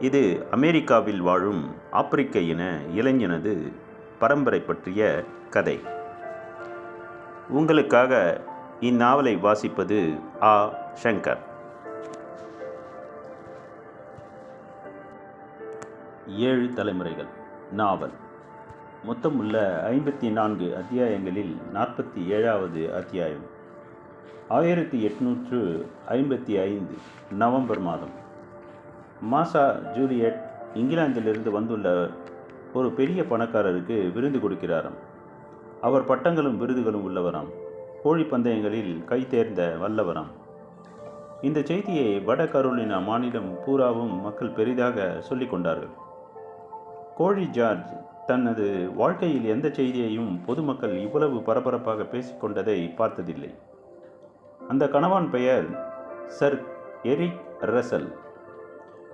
இது அமெரிக்காவில் வாழும் ஆப்பிரிக்க இன இளைஞனது பரம்பரை பற்றிய கதை. உங்களுக்காக இந்நாவலை வாசிப்பது ஆ. சங்கர். ஏழு தலைமுறைகள். நாவல். மொத்தம் உள்ள ஐம்பத்தி நான்கு அத்தியாயங்களில் நாற்பத்தி ஏழாவது அத்தியாயம். ஆயிரத்தி எட்நூற்று ஐம்பத்தி ஐந்து நவம்பர் மாதம். மாசா ஜூலியட் இங்கிலாந்திலிருந்து வந்துள்ள ஒரு பெரிய பணக்காரருக்கு விருந்து கொடுக்கிறாராம். அவர் பட்டங்களும் விருதுகளும் உள்ளவராம். கோழி பந்தயங்களில் கை தேர்ந்த வல்லவராம். இந்த செய்தியை வட கரோலினா மாநிலம் பூராவும் மக்கள் பெரிதாக சொல்லிக் கொண்டார்கள். கோழி ஜார்ஜ் தனது வாழ்க்கையில் எந்த செய்தியையும் பொதுமக்கள் இவ்வளவு பரபரப்பாக பேசிக்கொண்டதை பார்த்ததில்லை. அந்த கணவான் பெயர் சர் எரிக் ரசல்.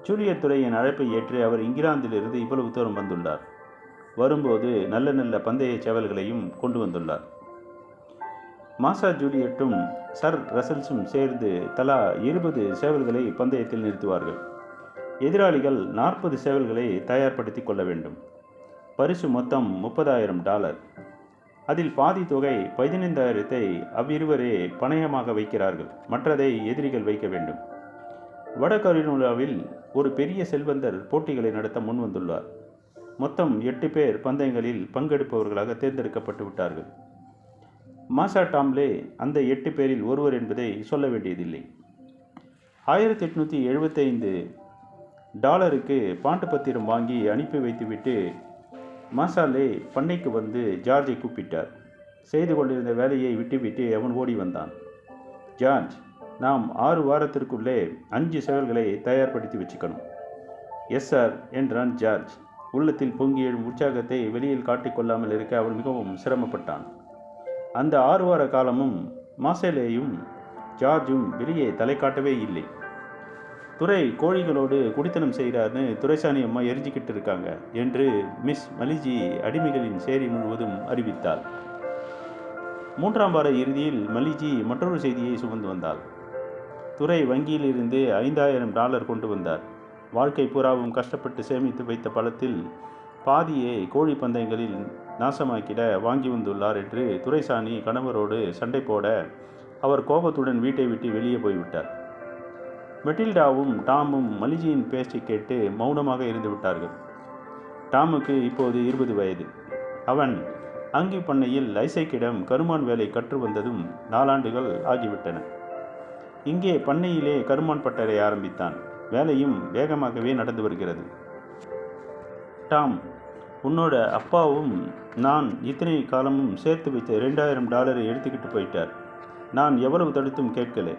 ஜூலியட் துறையின் அழைப்பை ஏற்று அவர் இங்கிலாந்திலிருந்து இவ்வளவு தூரம் வந்துள்ளார். வரும்போது நல்ல நல்ல பந்தய சேவல்களையும் கொண்டு வந்துள்ளார். மாசா ஜூலியட்டும் சர் ரசல்ஸும் சேர்ந்து தலா இருபது சேவல்களை பந்தயத்தில் நிறுத்துவார்கள். எதிராளிகள் நாற்பது சேவல்களை தயார்படுத்தி கொள்ள வேண்டும். பரிசு மொத்தம் முப்பதாயிரம் டாலர். அதில் பாதி தொகை பதினைந்தாயிரத்தை அவ்விருவரே பணயமாக வைக்கிறார்கள். மற்றதை எதிரிகள் வைக்க வேண்டும். வட கரினோலாவில் ஒரு பெரிய செல்வந்தர் போட்டிகளை நடத்த முன் வந்துள்ளார் மொத்தம் எட்டு பேர் பந்தயங்களில் பங்கெடுப்பவர்களாக தேர்ந்தெடுக்கப்பட்டு விட்டார்கள். மாசா டாம்லே அந்த எட்டு பேரில் ஒருவர் என்பதை சொல்ல வேண்டியதில்லை. ஆயிரத்தி எட்நூற்றி எழுபத்தைந்து டாலருக்கு பாண்டு பத்திரம் வாங்கி அனுப்பி வைத்துவிட்டு மாசாலே பண்ணைக்கு வந்து ஜார்ஜை கூப்பிட்டார். செய்து கொண்டிருந்த வேலையை விட்டுவிட்டு அவன் ஓடி வந்தான். ஜார்ஜ் நாம் ஆறு வாரத்திற்குள்ளே அஞ்சு செயல்களை தயார்படுத்தி வச்சுக்கணும். எஸ் சார் என்றான் ஜார்ஜ். உள்ளத்தில் பொங்கி எழும் உற்சாகத்தை வெளியில் காட்டிக்கொள்ளாமல் இருக்க அவன் மிகவும் சிரமப்பட்டான். அந்த ஆறு வார காலமும் மாசேலேயும் ஜார்ஜும் வெளியே தலை காட்டவே இல்லை. துறை கோழிகளோடு குடித்தனம் செய்கிறார்னு துரைசாணி அம்மா எரிஞ்சிக்கிட்டு இருக்காங்க என்று மிஸ் மலிஜி அடிமைகளின் சேரி முழுவதும் அறிவித்தாள். மூன்றாம் வார இறுதியில் மலிஜி மற்றொரு செய்தியை சுமந்து வந்தாள். துறை வங்கியிலிருந்து ஐந்தாயிரம் டாலர் கொண்டு வந்தார். வாழ்க்கை பூராவும் கஷ்டப்பட்டு சேமித்து வைத்த பழத்தில் பாதியை கோழி பந்தயங்களில் நாசமாக்கிட வாங்கி வந்துள்ளார் என்று துரைசாணி கணவரோடு சண்டை போட அவர் கோபத்துடன் வீட்டை விட்டு வெளியே போய்விட்டார். மெட்டில்டாவும் டாமும் மலிஜியின் பேச்சை கேட்டு மௌனமாக இருந்து விட்டார்கள். டாமுக்கு இப்போது இருபது வயது. அவன் அங்கி பண்ணையில் ஐசைக்கிடம் கருமான் வேலை கற்று வந்ததும் நாலாண்டுகள் ஆகிவிட்டன. இங்கே பண்ணையிலே கருமான் பட்டறை ஆரம்பித்தான். வேலையும் வேகமாகவே நடந்து வருகிறது. டாம் உன்னோட அப்பாவும் நான் இத்தனை காலமும் சேர்த்து வைத்த ரெண்டாயிரம் டாலரை எடுத்துக்கிட்டு போயிட்டார். நான் எவ்வளவு தடுத்தும் கேட்கல.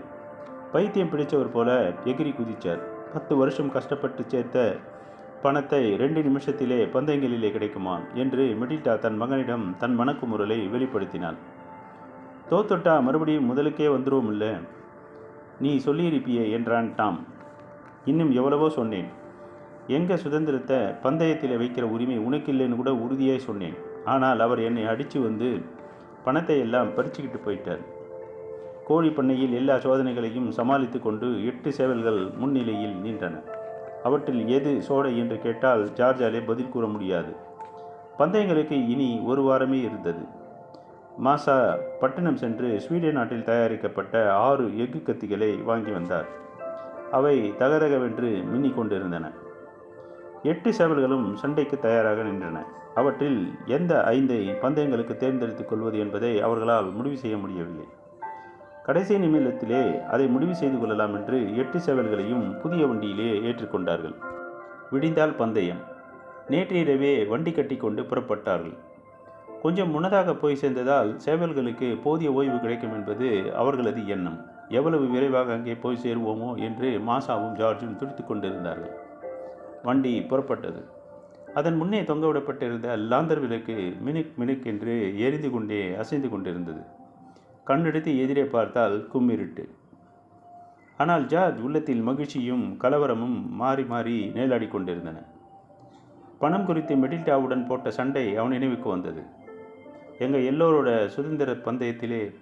பைத்தியம் பிடிச்சவர் போல எகிரி குதிச்சார். பத்து வருஷம் கஷ்டப்பட்டு சேர்த்த பணத்தை ரெண்டு நிமிஷத்திலே பந்தயங்களிலே கிடைக்குமா என்று மெடிட்டா தன் மகனிடம் தன் மனக்குமுறலை வெளிப்படுத்தினாள். தோத்தொட்டா மறுபடியும் முதலுக்கே வந்துருவோம் இல்லை? நீ சொல்லியிருப்பியே என்றான் டாம். இன்னும் எவ்வளவோ சொன்னேன். எங்கள் சுதந்திரத்தை பந்தயத்தில் வைக்கிற உரிமை உனக்கில்லைன்னு கூட உறுதியாக சொன்னேன். ஆனால் அவர் என்னை அடித்து வந்து பணத்தை எல்லாம் பறிச்சுக்கிட்டு போயிட்டார். கோழி பண்ணையில் எல்லா சோதனைகளையும் சமாளித்து கொண்டு எட்டு சேவல்கள் முன்னிலையில் நின்றன. அவற்றில் எது சோடை என்று கேட்டால் ஜார்ஜாலே பதில் கூற முடியாது. பந்தயங்களுக்கு இனி ஒரு வாரமே இருந்தது. மாசா பட்டணம் சென்று ஸ்வீடன் நாட்டில் தயாரிக்கப்பட்ட ஆறு எஃகு கத்திகளை வாங்கி வந்தார். அவை தகதகவென்று மின்னிக் கொண்டிருந்தன. எட்டு சேவல்களும் சண்டைக்கு தயாராக நின்றன. அவற்றில் எந்த ஐந்தை பந்தயங்களுக்கு தேர்ந்தெடுத்துக் கொள்வது என்பதை அவர்களால் முடிவு செய்ய முடியவில்லை. கடைசி நிமிடத்திலே அதை முடிவு செய்து கொள்ளலாம் என்று எட்டு சேவல்களையும் புதிய வண்டியிலே ஏற்றுக்கொண்டார்கள் விடிந்தால் பந்தயம். நேற்றிரவே வண்டி கட்டி கொண்டு புறப்பட்டார்கள். கொஞ்சம் முன்னதாக போய் சேர்ந்ததால் சேவல்களுக்கு போதிய ஓய்வு கிடைக்கும் என்பது அவர்களது எண்ணம். எவ்வளவு விரைவாக அங்கே போய் சேருவோமோ என்று மாசாவும் ஜார்ஜும் துடித்து கொண்டிருந்தார்கள். வண்டி புறப்பட்டது. அதன் முன்னே தொங்கவிடப்பட்டிருந்த லாந்தர் விளக்கு மினுக் மினுக் என்று எரிந்து கொண்டே அசைந்து கொண்டிருந்தது. கண்ணெடுத்து எதிரே பார்த்தால் கும்மிருட்டு. ஆனால் ஜார்ஜ் உள்ளத்தில் மகிழ்ச்சியும் கலவரமும் மாறி மாறி நேலாடி கொண்டிருந்தன. பணம் குறித்து மெடில்டாவுடன் போட்ட சண்டை அவன் நினைவுக்கு வந்தது. எங்கள் எல்லோரோட சுதந்திர பந்தயத்திலே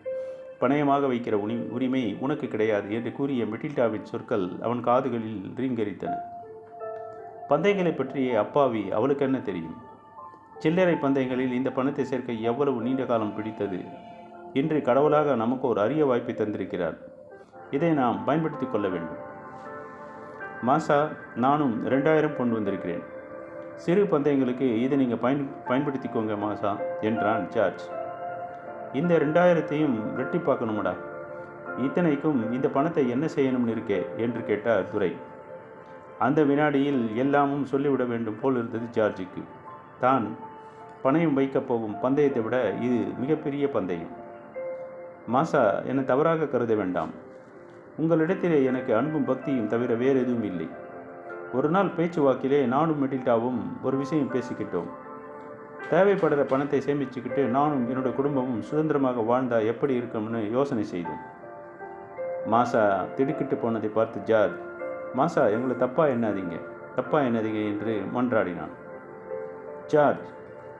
பணயமாக வைக்கிற உனி உரிமை உனக்கு கிடையாது என்று கூறிய மெட்டில்டாவின் சொற்கள் அவன் காதுகளில் ரீங்கரித்தன. பந்தயங்களை பற்றிய அப்பாவி அவளுக்கு என்ன தெரியும்? சில்லறை பந்தயங்களில் இந்த பணத்தை சேர்க்க எவ்வளவு நீண்ட காலம் பிடித்தது இன்று கடவுளாக நமக்கு ஒரு அரிய வாய்ப்பை தந்திருக்கிறார். இதை நாம் பயன்படுத்திக் கொள்ள வேண்டும். மாசா நானும் ரெண்டாயிரம் கொண்டு வந்திருக்கிறேன். சிறு பந்தயங்களுக்கு இதை நீங்கள் பயன் பயன்படுத்திக்கோங்க மாசா என்றான் ஜார்ஜ். இந்த ரெண்டாயிரத்தையும் ரெட்டிப்பாக்கணுமடா இத்தனைக்கும் இந்த பணத்தை என்ன செய்யணும்னு இருக்கே? என்று கேட்டார் துரை. அந்த வினாடியில் எல்லாமும் சொல்லிவிட வேண்டும் போல் இருந்தது ஜார்ஜுக்கு. தான் பணயம் வைக்கப் போகும் பந்தயத்தை விட இது மிகப்பெரிய பந்தயம். மாசா என்னை தவறாக கருத வேண்டாம். உங்களிடத்திலே எனக்கு அன்பும் பக்தியும் தவிர வேறு எதுவும் இல்லை. ஒரு நாள் பேச்சுவாக்கிலே நானும் மெடில்டாவும் ஒரு விஷயம் பேசிக்கிட்டோம். தேவைப்படுற பணத்தை சேமிச்சுக்கிட்டு நானும் என்னோட குடும்பமும் சுதந்திரமாக வாழ்ந்தால் எப்படி இருக்கும்னு யோசனை செய்தோம். மாசா திடுக்கிட்டு போனதை பார்த்து ஜார்ஜ் மாசா எங்களை தப்பா எண்ணாதீங்க தப்பா எண்ணாதீங்க என்று மன்றாடினான். ஜார்ஜ்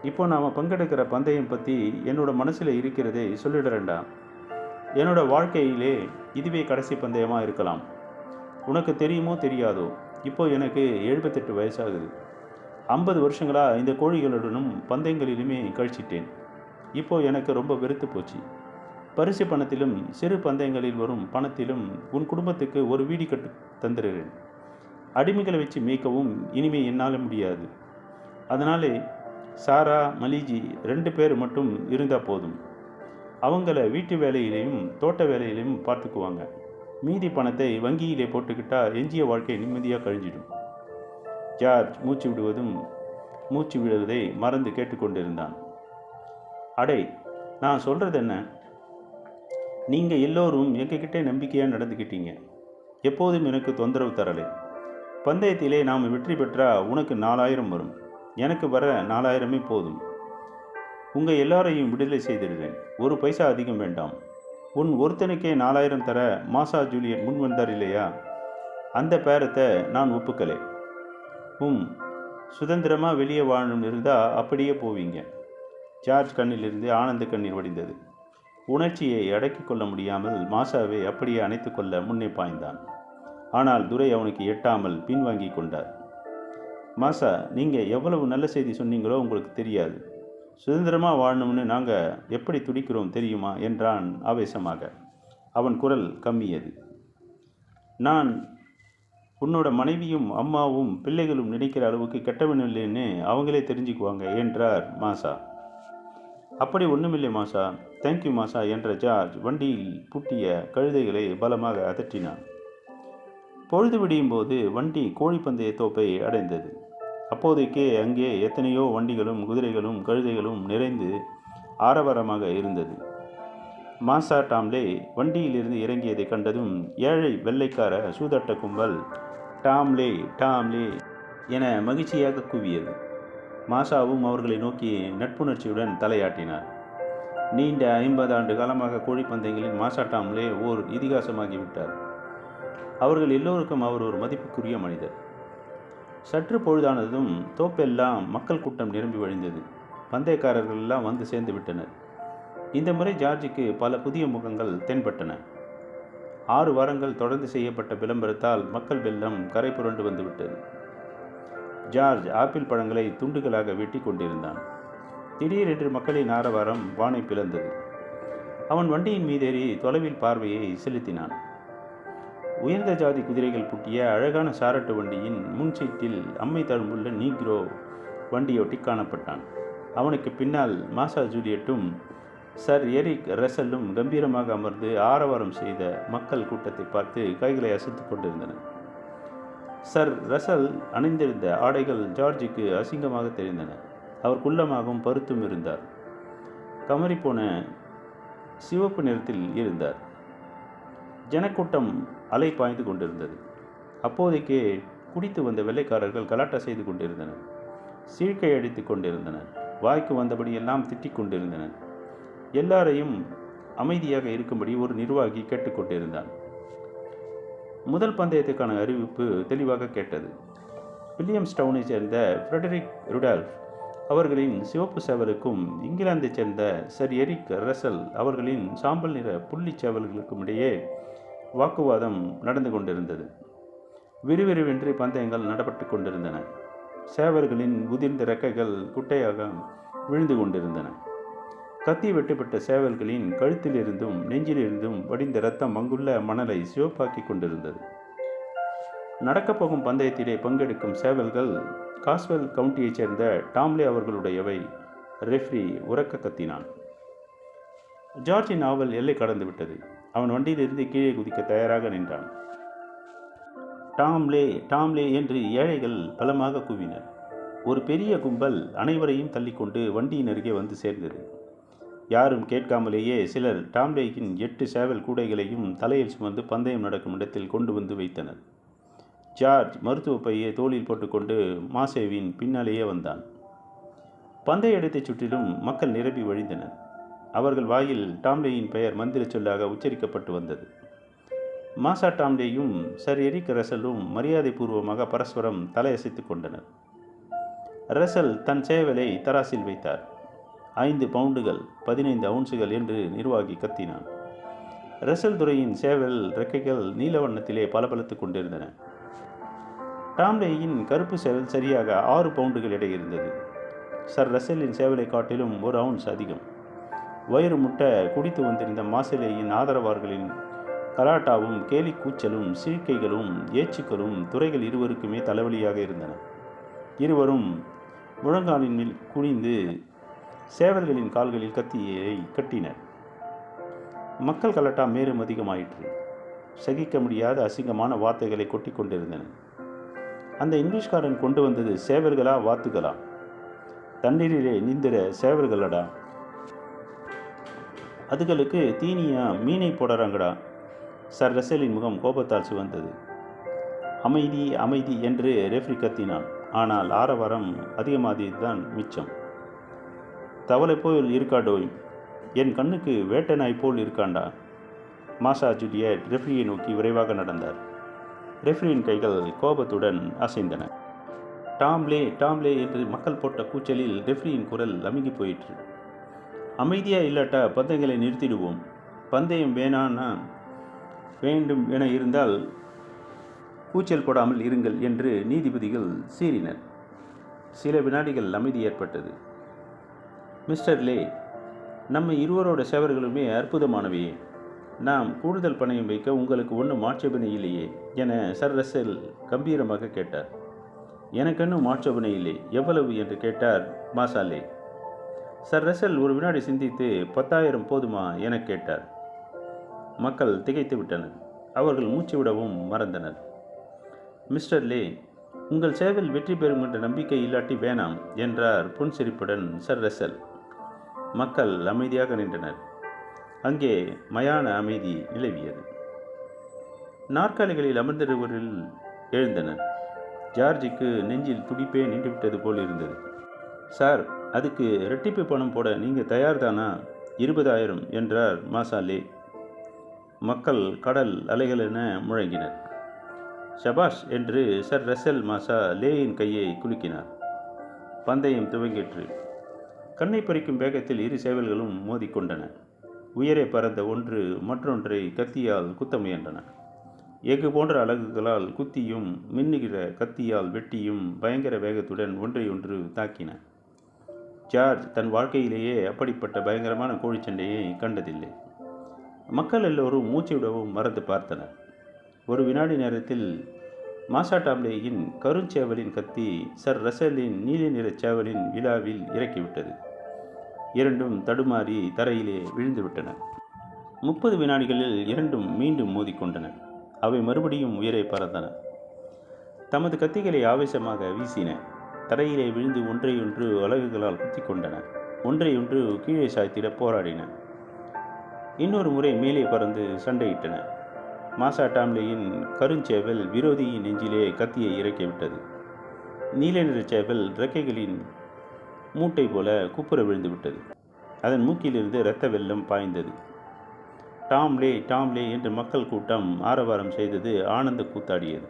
இப்போ நாம் பங்கெடுக்கிற பந்தயம் பற்றி என்னோட மனசில் இருக்கிறதை சொல்லிடுறேன்டா. என்னோட வாழ்க்கையிலே இதுவே கடைசி பந்தயமாக இருக்கலாம். உனக்கு தெரியுமோ தெரியாதோ? இப்போது எனக்கு எழுபத்தெட்டு வயசாகுது. ஐம்பது வருஷங்களாக இந்த கோழிகளுடனும் பந்தயங்களிலுமே கழிச்சிட்டேன். இப்போது எனக்கு ரொம்ப வெறுத்து போச்சு. பரிசு பணத்திலும் சிறு பந்தயங்களில் வரும் பணத்திலும் உன் குடும்பத்துக்கு ஒரு வீடு கட்டு தந்துடுறேன். அடிமைகளை வச்சு மேய்க்கவும் இனிமே என்னால் முடியாது. அதனாலே சாரா மலிஜி ரெண்டு பேர் மட்டும் இருந்தால் போதும். அவங்கள வீட்டு வேலையிலையும் தோட்ட வேலையிலையும் பார்த்துக்குவாங்க. மீதி பணத்தை வங்கியிலே போட்டுக்கிட்டா எஞ்சிய வாழ்க்கை நிம்மதியாக கழிஞ்சிடும். ஜார்ஜ் மூச்சு விடுவதும் மூச்சு விடுவதை மறந்து கேட்டுக்கொண்டிருந்தான். அடே நான் சொல்கிறது என்ன? நீங்கள் எல்லோரும் எங்ககிட்டே நம்பிக்கையாக நடந்துக்கிட்டீங்க. எப்போதும் எனக்கு தொந்தரவு தரலை. பந்தயத்திலே நாம் வெற்றி பெற்றால் உனக்கு நாலாயிரம் வரும். எனக்கு வர நாலாயிரமே போதும். உங்கள் எல்லாரையும் விடுதலை செய்திடுறேன் ஒரு பைசா அதிகம் வேண்டாம். உன் ஒருத்தனுக்கே நாலாயிரம் தர மாசா ஜூலியட் முன் வந்தார் இல்லையா? அந்த பேரத்தை நான் ஒப்புக்கலை. உம் சுதந்திரமாக வெளியே வாழணும் இருந்தால் அப்படியே போவீங்க. ஜார்ஜ் கண்ணிலிருந்து ஆனந்த கண்ணீர் வடிந்தது. உணர்ச்சியை அடக்கிக் கொள்ள முடியாமல் மாசாவை அப்படியே அணைத்து கொள்ள முன்னே பாய்ந்தான். ஆனால் துரை அவனுக்கு எட்டாமல் பின்வாங்கி கொண்டார். மாசா நீங்கள் எவ்வளவு நல்ல செய்தி சொன்னீங்களோ உங்களுக்கு தெரியாது. சுதந்திரமாக வாழணும்னு நாங்கள் எப்படி துடிக்கிறோம் தெரியுமா? என்றான் ஆவேசமாக. அவன் குரல் கம்மியது. நான் உன்னோட மனைவியும் அம்மாவும் பிள்ளைகளும் நினைக்கிற அளவுக்கு கெட்டவன் இல்லைன்னு அவங்களே தெரிஞ்சுக்குவாங்க என்றார் மாசா. அப்படி ஒன்றுமில்லை மாசா. தேங்க்யூ மாசா என்ற ஜார்ஜ் வண்டியில் பூட்டிய கழுதைகளை பலமாக அதட்டினான். பொழுது விடியும் போது வண்டி கோழிப்பந்தய தோப்பை அடைந்தது. அப்போதைக்கே அங்கே எத்தனையோ வண்டிகளும் குதிரைகளும் கழுதைகளும் நிறைந்து ஆரவாரமாக இருந்தது. மாசா டாம்லே வண்டியிலிருந்து இறங்கியதை கண்டதும் ஏழை வெள்ளைக்கார சூதாட்ட கும்பல் டாம்லே டாம்லே என மகிழ்ச்சியாக கூவியது. மாசாவும் அவர்களை நோக்கி நட்புணர்ச்சியுடன் தலையாட்டினார். நீண்ட ஐம்பது ஆண்டு காலமாக கோழிப்பந்தயங்களில் மாசா டாம்லே ஓர் இதிகாசமாகிவிட்டார். அவர்கள் எல்லோருக்கும் அவர் ஒரு மதிப்புக்குரிய மனிதர். சற்று பொழுதானதும் தோப்பெல்லாம் மக்கள் கூட்டம் நிரம்பி வழிந்தது. பந்தயக்காரர்கள் எல்லாம் வந்து சேர்ந்து விட்டனர். இந்த முறை ஜார்ஜுக்கு பல புதிய முகங்கள் தென்பட்டன. ஆறு வாரங்கள் தொடர்ந்து செய்யப்பட்ட விளம்பரத்தால் மக்கள் வெள்ளம் கரை புரண்டு வந்துவிட்டது ஜார்ஜ் ஆப்பிள் பழங்களை துண்டுகளாக வெட்டி கொண்டிருந்தான். திடீரென்று மக்களின் ஆரவாரம் வானை பிளந்தது. அவன் வண்டியின் மீதேறி தொலைவில் பார்வையை செலுத்தினான். உயர்ந்த ஜாதி குதிரைகள் பூட்டிய அழகான சாரட்டு வண்டியின் முன்சீட்டில் அம்மை தழும்புள்ள நீக்ரோ வண்டியொட்டி காணப்பட்டான். அவனுக்கு பின்னால் மாசா ஜூலியட்டும் சர் எரிக் ரசலும் கம்பீரமாக அமர்ந்து ஆரவாரம் செய்த மக்கள் கூட்டத்தை பார்த்து கைகளை அசைத்து கொண்டிருந்தனர். சர் ரசல் அணிந்திருந்த ஆடைகள் ஜார்ஜுக்கு அசிங்கமாக தெரிந்தன. அவர் குள்ளமாகவும் பருத்தும் இருந்தார். கமறிப்போன சிவப்பு நிறத்தில் இருந்தார். ஜனக்கூட்டம் அலை பாய்ந்து கொண்டிருந்தது. அப்போதைக்கே குடித்து வந்த வெள்ளைக்காரர்கள் கலாட்டா செய்து கொண்டிருந்தனர். சீழ்க்கை அடித்து கொண்டிருந்தனர். வாய்க்கு வந்தபடியெல்லாம் திட்டிக் கொண்டிருந்தனர். எல்லாரையும் அமைதியாக இருக்கும்படி ஒரு நிர்வாகி கேட்டுக்கொண்டிருந்தான் முதல் பந்தயத்துக்கான அறிவிப்பு தெளிவாக கேட்டது. வில்லியம்ஸ் டவுனை சேர்ந்த ஃப்ரெடரிக் ருடால்ஃப் அவர்களின் சிவப்பு சேவலுக்கும் இங்கிலாந்தைச் சேர்ந்த சர் எரிக் ரசல் அவர்களின் சாம்பல் நிற புள்ளி சேவல்களுக்கும் இடையே வாக்குவாதம் நடந்து கொண்டிருந்தது. விறுவிறுவின்றி பந்தயங்கள் நடப்பட்டு கொண்டிருந்தன. சேவல்களின் உதிர்ந்த ரெக்கைகள் குட்டையாக விழுந்து கொண்டிருந்தன. கத்தி வெட்டுப்பட்ட சேவல்களின் கழுத்திலிருந்தும் நெஞ்சிலிருந்தும் வடிந்த இரத்தம் அங்குள்ள மணலை சிவப்பாக்கி கொண்டிருந்தது. நடக்கப் போகும் பந்தயத்திலே பங்கெடுக்கும் சேவல்கள் காஸ்வெல் கவுண்டியைச் சேர்ந்த டாம்லே அவர்களுடையவை. ரெஃப்ரி உறக்க கத்தினான். ஜார்ஜின் நாவல் எல்லை கடந்து விட்டது. அவன் வண்டியிலிருந்து கீழே குதிக்க தயாராக நின்றான். டாம்லே டாம்லே என்று ஏழைகள் பலமாக கூவினர். ஒரு பெரிய கும்பல் அனைவரையும் தள்ளிக்கொண்டு வண்டியின் அருகே வந்து சேர்ந்தது. யாரும் கேட்காமலேயே சிலர் டாம்லேயின் எட்டு சேவல் கூடைகளையும் தலையில் சுமந்து பந்தயம் நடக்கும் இடத்தில் கொண்டு வந்து வைத்தனர். ஜார்ஜ் மருத்துவ பையை தோளில் போட்டுக்கொண்டு மாசேவின் பின்னாலேயே வந்தான். பந்தய இடத்தைச் சுற்றிலும் மக்கள் நிரம்பி வழிந்தனர். அவர்கள் வாயில் டாம்லேயின் பெயர் மந்திர சொல்லாக உச்சரிக்கப்பட்டு வந்தது. மாசா டாம்லேயும் சர் எரிக் ரசலும் மரியாதை பூர்வமாக பரஸ்பரம் தலையசைத்துக் கொண்டனர். ரசல் தன் சேவலை தராசில் வைத்தார். ஐந்து பவுண்டுகள் பதினைந்து அவுன்ஸுகள் என்று நிர்வாகி கத்தினான். ரசல் துறையின் சேவல் ரெக்கைகள் நீல வண்ணத்திலே பளபளத்துக் கொண்டிருந்தன. டாம்லேயின் கருப்பு சேவல் சரியாக ஆறு பவுண்டுகள் எடை இருந்தது. சர் ரசலின் சேவலை காட்டிலும் ஒரு அவுன்ஸ் அதிகம். வயிறு முட்ட குடித்து வந்திருந்த மாசிலேயின் ஆதரவாளர்களின் கலாட்டாவும் கேலி கூச்சலும் சீழ்க்கைகளும் ஏச்சுக்களும் துறைகள் இருவருக்குமே தலைவலியாக இருந்தன. இருவரும் முழங்காலின் மேல் குனிந்து சேவல்களின் கால்களில் கத்தியை கட்டினர். மக்கள் கலட்டா மேலும் அதிகமாயிற்று. சகிக்க முடியாத அசிங்கமான வார்த்தைகளை கொட்டி கொண்டிருந்தன. அந்த இங்கிலீஷ்காரன் கொண்டு வந்தது சேவல்களா வாத்துகளா? தண்ணீரிலே நீந்திர சேவல்களடா? அதுகளுக்கு தீனியா மீனை போடுறாங்கடா. சர் ரசலின் முகம் கோபத்தால் சிவந்தது அமைதி அமைதி என்று ரெஃப்ரி கத்தினான். ஆனால் ஆரவாரம் அதிகமாதிதான் மிச்சம். தவளை போல் இருக்காடோய் என் கண்ணுக்கு வேட்டை நாய் போல் இருக்காண்டா? மாசா ஜூலியட் ரெஃப்ரியை நோக்கி விரைவாக நடந்தார். ரெஃப்ரியின் கைகள் கோபத்துடன் அசைந்தன. டாம்லே டாம்லே என்று மக்கள் போட்ட கூச்சலில் ரெஃப்ரியின் குரல் அமுங்கி போயிற்று. அமைதியாக இல்லாட்டா பந்தயங்களை நிறுத்திடுவோம். பந்தயம் வேணான்னா வேண்டும் என இருந்தால் கூச்சல் போடாமல் இருங்கள் என்று நீதிபதிகள் சீறினர். சில வினாடிகள் அமைதி ஏற்பட்டது. மிஸ்டர் லே நம்ம இருவரோட சேவர்களுமே அற்புதமானவையே. நாம் கூடுதல் பணையம் வைக்க உங்களுக்கு ஒன்றும் ஆட்சேபனை இல்லையே என சர் ரசல் கம்பீரமாக கேட்டார். எனக்கென்னும் ஆட்சேபனை இல்லை. எவ்வளவு என்று கேட்டார் மாசாலே. சர் ரசல் ஒரு வினாடி சிந்தித்து பத்தாயிரம் போதுமா? என கேட்டார். மக்கள் திகைத்து விட்டனர். அவர்கள் மூச்சு விடவும் மறந்தனர். மிஸ்டர் லே உங்கள் சேவல் வெற்றி பெறும் என்ற நம்பிக்கை இல்லாட்டி வேணாம் என்றார் புன்சிரிப்புடன் சர் ரசல். மக்கள் அமைதியாக நின்றனர். அங்கே மயான அமைதி நிலவியது. நாற்காலிகளில் அமர்ந்திருவரில் எழுந்தனர். ஜார்ஜுக்கு நெஞ்சில் துடிப்பே நின்றுவிட்டது போல் இருந்தது. சார் அதுக்கு ரெட்டிப்பு பணம் போட நீங்கள் தயார்தானா? இருபதாயிரம் என்றார் மாசாலே. மக்கள் கடல் அலைகள் என முழங்கினர். ஷபாஷ் என்று சர் ரசல் மாசா லேயின் கையை குலுக்கினார். பந்தயம் துவங்கிற்று. கண்ணை பறிக்கும் வேகத்தில் இரு சேவல்களும் மோதிக்கொண்டன. உயரே பறந்த ஒன்று மற்றொன்றை கத்தியால் குத்த முயன்றன. எஃகு போன்ற அலகுகளால் குத்தியும் மின்னுகிற கத்தியால் வெட்டியும் பயங்கர வேகத்துடன் ஒன்றையொன்று தாக்கின. ஜார்ஜ் தன் வாழ்க்கையிலேயே அப்படிப்பட்ட பயங்கரமான கோழிச்சண்டையை கண்டதில்லை. மக்கள் எல்லோரும் மூச்சுவிடவும் மறந்து பார்த்தனர். ஒரு வினாடி நேரத்தில் மாசா டாம்லேயின் கருஞ்சேவலின் கத்தி சர் ரசலின் நீல நிறச் சேவலின் விழாவில் இறக்கிவிட்டது. இரண்டும் தடுமாறி தரையிலே விழுந்துவிட்டன. முப்பது வினாடிகளில் இரண்டும் மீண்டும் மோதிக்கொண்டன. அவை மறுபடியும் உயிரை பறந்தன. தமது கத்திகளை ஆவேசமாக வீசின தரையிலே விழுந்து ஒன்றையொன்று அலகுகளால் குத்தி கொண்டன. ஒன்றையொன்று கீழே சாய்த்திட போராடின. இன்னொரு முறை மேலே பறந்து சண்டையிட்டன. மாசா டாம்லேயின் கருஞ்சேவல் விரோதியின் நெஞ்சிலே கத்தியை இறக்கிவிட்டது நீல நிற சேவல் ரெக்கைகளின் மூட்டை போல குப்புற விழுந்து விட்டது. அதன் மூக்கிலிருந்து இரத்த வெள்ளம் பாய்ந்தது. டாம்லே டாம்லே என்று மக்கள் கூட்டம் ஆரவாரம் செய்தது ஆனந்த கூத்தாடியது.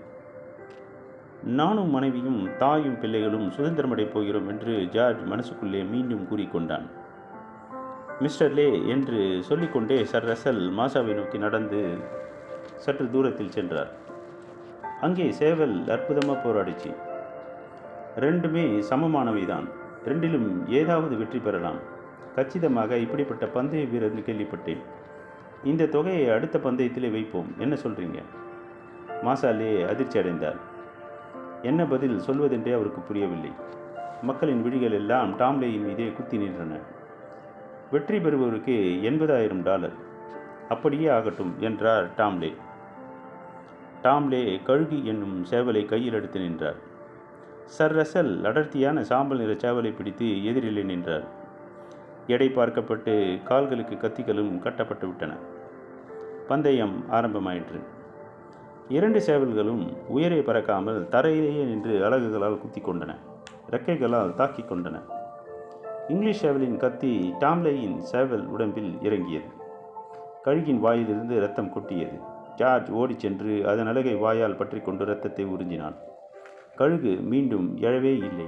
நானும் மனைவியும் தாயும் பிள்ளைகளும் சுதந்திரமடைப் போகிறோம் என்று ஜார்ஜ் மனசுக்குள்ளே மீண்டும் கூறிக்கொண்டான். மிஸ்டர் லே என்று சொல்லிக்கொண்டே சர் ரசல் மாசாவை நோக்கி நடந்து சற்று தூரத்தில் சென்றார். அங்கே சேவல் அற்புதமாக போராடிச்சு. ரெண்டுமே சமமானவை தான் ரெண்டிலும் ஏதாவது வெற்றி பெறலாம். கச்சிதமாக இப்படிப்பட்ட பந்தய வீரர்னு கேள்விப்பட்டேன். இந்த தொகையை அடுத்த பந்தயத்திலே வைப்போம். என்ன சொல்கிறீங்க மாசாலே அதிர்ச்சி அடைந்தார் என்ன பதில் சொல்வதென்றே அவருக்கு புரியவில்லை. மக்களின் விழிகள் எல்லாம் டாம்லேயின் மீதே குத்தி நின்றன. வெற்றி பெறுபவருக்கு எண்பதாயிரம் டாலர். அப்படியே ஆகட்டும் என்றார் டாம்லே. டாம்லே கழுகு என்னும் சேவலை கையில் எடுத்து நின்றார். சர் ரசல் அடர்த்தியான சாம்பல் நிற சேவலை பிடித்து எதிரிலே நின்றார். எடை பார்க்கப்பட்டு கால்களுக்கு கத்திகளும் கட்டப்பட்டு விட்டன. பந்தயம் ஆரம்பமாயிற்று. இரண்டு சேவல்களும் உயிரை பறக்காமல் தரையிலேயே நின்று அலகுகளால் குத்தி கொண்டன ரெக்கைகளால் தாக்கிக் கொண்டன இங்கிலீஷ் சேவலின் கத்தி டாம்லேயின் சேவல் உடம்பில் இறங்கியது. கழுகின் வாயிலிருந்து ரத்தம் கொட்டியது. ஜார்ஜ் ஓடிச் சென்று அதன் அழகை வாயால் பற்றி கொண்டு ரத்தத்தை உறிஞ்சினான். கழுகு மீண்டும் எழவே இல்லை.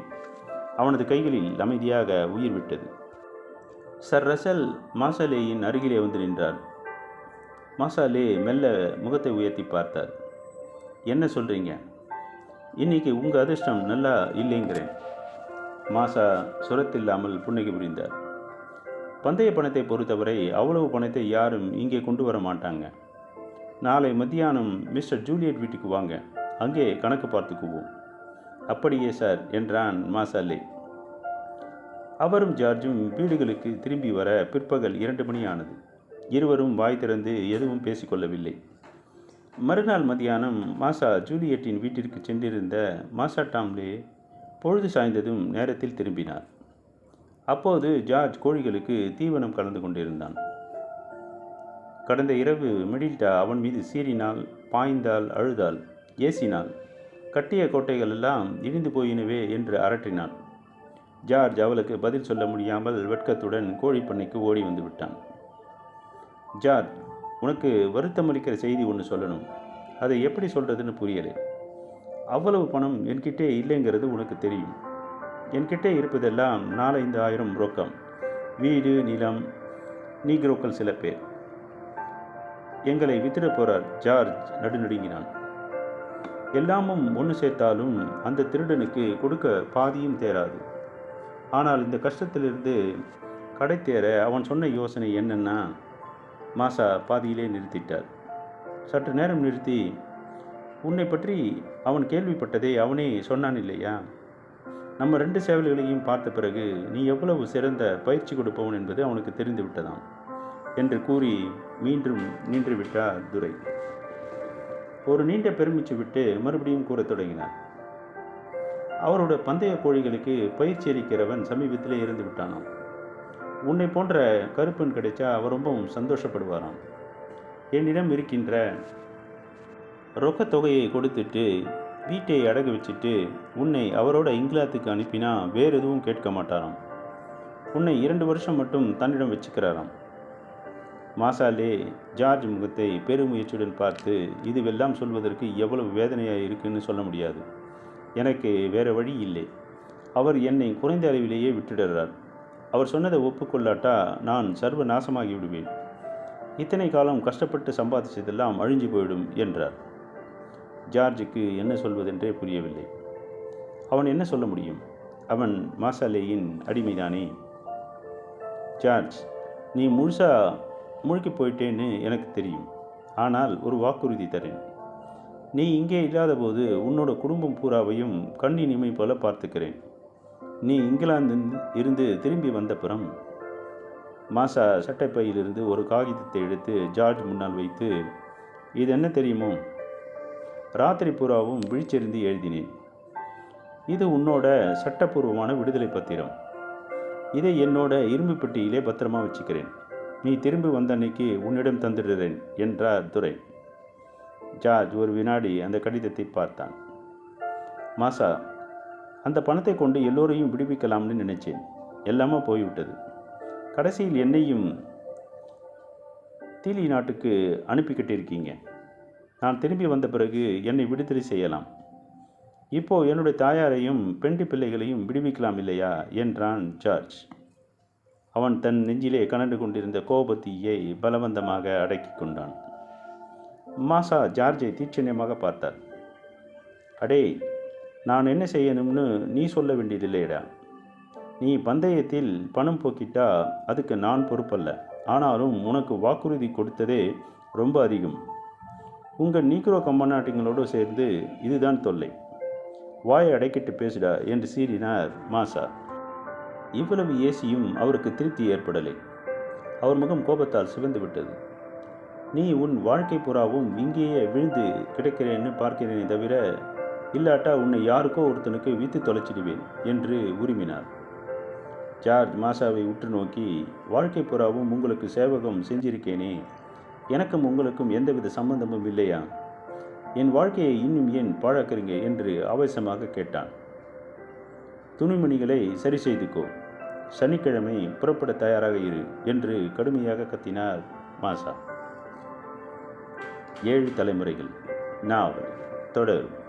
அவனது கைகளில் அமைதியாக உயிர் விட்டது. சர் ரசல் மாசாலேயின் அருகிலே வந்து நின்றார். மாசாலே மெல்ல முகத்தை உயர்த்தி பார்த்தார். என்ன சொல்கிறீங்க இன்னைக்கு உங்கள் அதிர்ஷ்டம் நல்லா இல்லைங்கிறேன். மாசா சுரத்தில்லாமல் புன்னகை புரிந்தார். பந்தய பணத்தை பொறுத்தவரை அவ்வளவு பணத்தை யாரும் இங்கே கொண்டு வர மாட்டாங்க. நாளை மத்தியானம் மிஸ்டர் ஜூலியட் வீட்டுக்கு வாங்க. அங்கே கணக்கு பார்த்துக்குவோம். அப்படியே சார் என்றான் மாசாலே. அவரும் ஜார்ஜும் வீடுகளுக்கு திரும்பி வர பிற்பகல் இரண்டு மணி ஆனது இருவரும் வாய் திறந்து எதுவும் பேசிக்கொள்ளவில்லை. மறுநாள் மதியானம் மாசா ஜூலியட்டின் வீட்டிற்கு சென்றிருந்த மாசா டாம்லே பொழுது சாய்ந்ததும் நேரத்தில் திரும்பினார். அப்போது ஜார்ஜ் கோழிகளுக்கு தீவனம் கலந்து கொண்டிருந்தான். கடந்த இரவு மிடில்டா அவன் மீது சீறினால் பாய்ந்தால் அழுதாள் ஏசினாள் கட்டிய கோட்டைகள் எல்லாம் இடிந்து போயினவே என்று அரற்றினான் ஜார்ஜ் அவளுக்கு பதில் சொல்ல முடியாமல் வெட்கத்துடன் கோழி பண்ணைக்கு ஓடி வந்து விட்டான். ஜார்ஜ் உனக்கு வருத்தமளிக்கிற செய்தி ஒன்று சொல்லணும். அதை எப்படி சொல்கிறதுன்னு புரியலை. அவ்வளவு பணம் என்கிட்டே இல்லைங்கிறது உனக்கு தெரியும். என்கிட்டே இருப்பதெல்லாம் நாலஞ்சு ஆயிரம் ரொக்கம். வீடு நிலம் நீக்ரோக்கள் சில பேர். எங்களை வித்திட போறார் ஜார்ஜ் நடுநடுங்கினான். எல்லாமும் ஒன்று சேர்த்தாலும் அந்த திருடனுக்கு கொடுக்க பாதியும் தேராது. ஆனால் இந்த கஷ்டத்திலிருந்து கடை தேர அவன் சொன்ன யோசனை என்னென்னா மாசா பாதியிலே நிறுத்திட்டார். சற்று நேரம் நிறுத்தி உன்னை பற்றி அவன் கேள்விப்பட்டதை அவனே சொன்னான் இல்லையா? நம்ம ரெண்டு சேவல்களையும் பார்த்த பிறகு நீ எவ்வளவு சிறந்த பயிற்சி கொடுப்பவன் என்பது அவனுக்கு தெரிந்து விட்டதாம் என்று கூறி மீண்டும் நின்று விட்டார் துரை. ஒரு நீண்ட பெருமிச்சு விட்டு மறுபடியும் கூறத் தொடங்கினார். அவரோட பந்தய கோழிகளுக்கு பயிற்சி அளிக்கிறவன் சமீபத்திலே இருந்து விட்டானாம். உன்னை போன்ற கருப்பன் கிடைச்சா அவர் ரொம்பவும் சந்தோஷப்படுவாராம். என்னிடம் இருக்கின்ற ரொக்க தொகையை கொடுத்துட்டு வீட்டை அடகு வச்சுட்டு உன்னை அவரோட இங்கிலாந்துக்கு அனுப்பினா வேறு எதுவும் கேட்க மாட்டாராம். உன்னை இரண்டு வருஷம் மட்டும் தன்னிடம் வச்சுக்கிறாராம். மாசாலே ஜார்ஜ் முகத்தை பெருமுயற்சியுடன் பார்த்து இதுவெல்லாம் சொல்வதற்கு எவ்வளவு வேதனையாக இருக்குன்னு சொல்ல முடியாது. எனக்கு வேறு வழி இல்லை. அவர் என்னை குறைந்த அளவிலேயே விட்டுடுறார். அவர் சொன்னதை ஒப்புக்கொள்ளாட்டா நான் சர்வ நாசமாகி விடுவேன் இத்தனை காலம் கஷ்டப்பட்டு சம்பாதிச்சதெல்லாம் அழிஞ்சு போயிடும் என்றார். ஜார்ஜுக்கு என்ன சொல்வதென்றே புரியவில்லை. அவன் என்ன சொல்ல முடியும்? அவன் மாசாலேயின் அடிமைதானே? ஜார்ஜ் நீ முழுசாக முழுக்கி போயிட்டேன்னு எனக்கு தெரியும். ஆனால் ஒரு வாக்குறுதி தரேன். நீ இங்கே இல்லாதபோது உன்னோட குடும்பம் பூராவையும் கண்ணின் இமை போல பார்த்துக்கிறேன். நீ இங்கிலாந்து இருந்து திரும்பி வந்தப்புறம் மாசா சட்டைப்பையிலிருந்து ஒரு காகிதத்தை எடுத்து ஜார்ஜ் முன்னால் வைத்து இது என்ன தெரியுமோ? ராத்திரி பூராவும் விழிச்செறிந்து எழுதினேன். இது உன்னோட சட்டப்பூர்வமான விடுதலை பத்திரம். இதை என்னோட இரும்பு பெட்டியிலே பத்திரமா வச்சுக்கிறேன். நீ திரும்பி வந்த அன்னைக்கு உன்னிடம் தந்துடுறேன் என்றார் துரை. ஜார்ஜ் ஒரு வினாடி அந்த கடிதத்தை பார்த்தான். மாசா அந்த பணத்தை கொண்டு எல்லோரையும் விடுவிக்கலாம்னு நினைச்சேன். எல்லாமே போய்விட்டது. கடைசியில் என்னையும் தீலி நாட்டுக்கு அனுப்பிக்கிட்டு இருக்கீங்க. நான் திரும்பி வந்த பிறகு என்னை விடுதலை செய்யலாம். இப்போது என்னுடைய தாயாரையும் பெண்டி பிள்ளைகளையும் விடுவிக்கலாம் இல்லையா? என்றான் ஜார்ஜ். அவன் தன் நெஞ்சிலே கனண்டு கொண்டிருந்த கோபத்தீயை பலவந்தமாக அடக்கி கொண்டான். மாசா ஜார்ஜை தீட்சண்யமாக பார்த்தார். அடே நான் என்ன செய்யணும்னு நீ சொல்ல வேண்டியதில்லைடா நீ பந்தயத்தில் பணம் போக்கிட்டா அதுக்கு நான் பொறுப்பல்ல. ஆனாலும் உனக்கு வாக்குறுதி கொடுத்ததே ரொம்ப அதிகம். உங்கள் நீக்ரோ கம்பநாட்டிங்களோடு சேர்ந்து இதுதான் தொல்லை. வாயை அடைக்கிட்டு பேசுடா என்று சீறினார் மாசா. இவ்வளவு ஏசியும் அவருக்கு திருப்தி ஏற்படலை. அவர் முகம் கோபத்தால் சிவந்து விட்டது. நீ உன் வாழ்க்கை புறாவும் இங்கேயே விழுந்து கிடக்கிறேன்னு பார்க்கிறேனே தவிர இல்லாட்டா உன்னை யாருக்கோ ஒருத்தனுக்கு வித்து தொலைச்சிடுவேன் என்று உரிமினார். ஜார்ஜ் மாசாவை உற்று நோக்கி வாழ்க்கை புறாவும் உங்களுக்கு சேவகம் செஞ்சிருக்கேனே எனக்கும் உங்களுக்கும் எந்தவித சம்பந்தமும் இல்லையா? என் வாழ்க்கையை இன்னும் ஏன் பாழாக்குறீங்க? என்று ஆவேசமாக கேட்டான். துணிமணிகளை சரி செய்துக்கோ சனிக்கிழமை புறப்பட தயாராக இரு என்று கடுமையாக கத்தினார் மாசா ஏழு தலைமுறைகள். நாவல். தொடரும்.